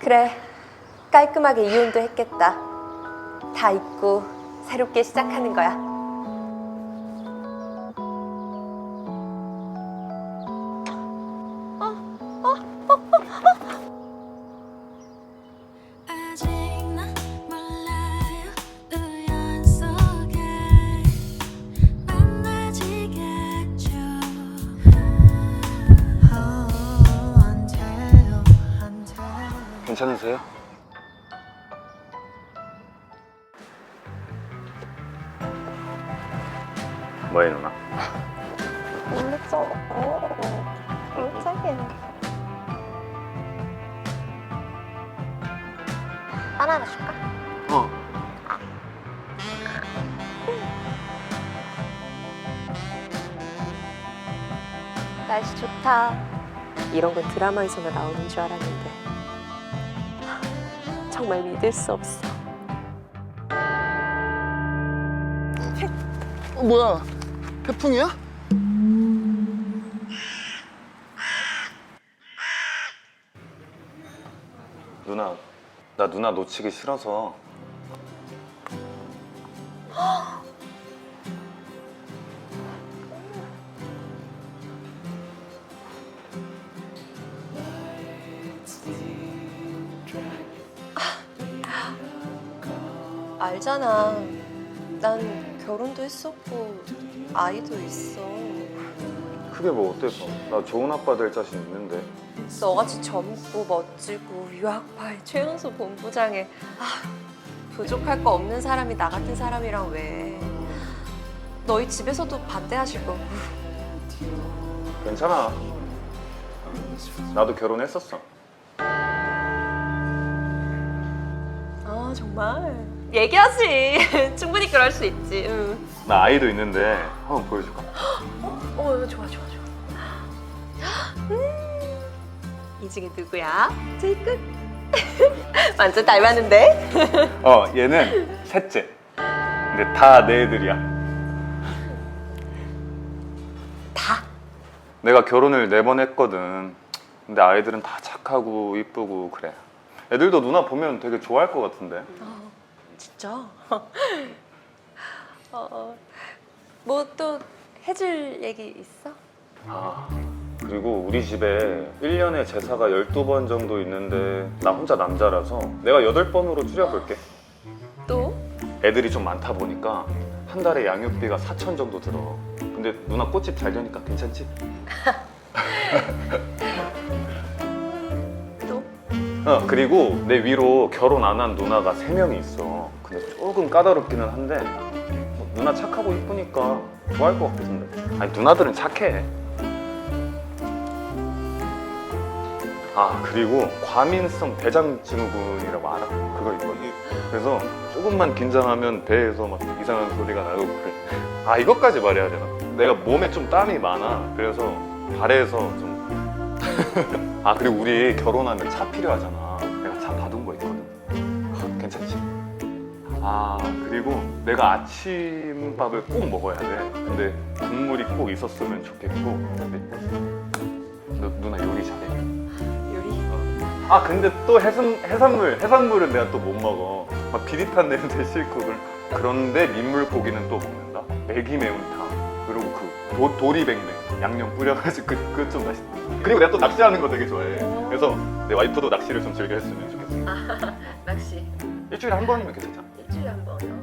그래, 깔끔하게 이혼도 했겠다. 다 잊고 새롭게 시작하는 거야. 아직 난 몰라 괜찮으세요? 뭐해 누나? 모르겠어. 깜짝이야. 바나나 줄까? 어. 날씨 좋다. 이런 건 드라마에서나 나오는 줄 알았는데 정말 믿을 수 없어. 어, 뭐야? 태풍이야? 누나, 나 누나 놓치기 싫어서 알잖아. 난 결혼도 했었고 아이도 있어. 그게 뭐 어때서? 나 좋은 아빠 될 자신 있는데 너같이 젊고 멋지고 유학파의 최연소 본부장에 아, 부족할 거 없는 사람이 나 같은 사람이랑 왜? 너희 집에서도 반대하실 거고. 괜찮아. 나도 결혼했었어. 아 정말 얘기하지. 충분히 그럴 수 있지. 응. 나 아이도 있는데 한번 보여줄까? 어 좋아 좋아 좋아. 음, 이 중에 누구야? 제이끝. 완전 닮았는데? 어, 얘는 셋째. 근데 다 내 애들이야. 다. 내가 결혼을 네 번 했거든. 근데 아이들은 다 착하고 이쁘고 그래. 애들도 누나 보면 되게 좋아할 것 같은데. 어, 진짜? 어, 뭐 또 해줄 얘기 있어? 아, 그리고 우리 집에 1년에 제사가 12번 정도 있는데 나 혼자 남자라서 내가 8번으로 줄여볼게. 또? 애들이 좀 많다 보니까 한 달에 양육비가 4천 정도 들어. 근데 누나 꽃집 잘 되니까 괜찮지? 또? 어, 그리고 내 위로 결혼 안 한 누나가 3명이 있어. 근데 조금 까다롭기는 한데 뭐 누나 착하고 이쁘니까 좋아할 것 같은데. 아니 누나들은 착해. 아 그리고 과민성 대장 증후군이라고 알아? 그거 있거 그래서 조금만 긴장하면 배에서 막 이상한 소리가 나고 그래. 아 이것까지 말해야 되나? 내가 몸에 좀 땀이 많아. 그래서 발에서 좀 아 그리고 우리 결혼하면 차 필요하잖아. 내가 차 받은 거 있거든. 괜찮지? 아 그리고 내가 아침밥을 꼭 먹어야 돼. 근데 국물이 꼭 있었으면 좋겠고. 너 누나 요리 잘해. 요리? 아 근데 또 해산, 해산물 해산물은 내가 또 못 먹어. 막 비릿한 냄새 싫고 그럴- 그런데 민물고기는 또 먹는다. 매기 매운탕 그리고 그 도, 도리뱅뱅 양념 뿌려가지고 그, 그거 좀 맛있다. 그리고 내가 또 낚시하는 거 되게 좋아해. 그래서 내 와이프도 낚시를 좀 즐겨 했으면 좋겠어. 낚시 일주일에 한 번이면 괜찮잖아. 일주일에 한 번.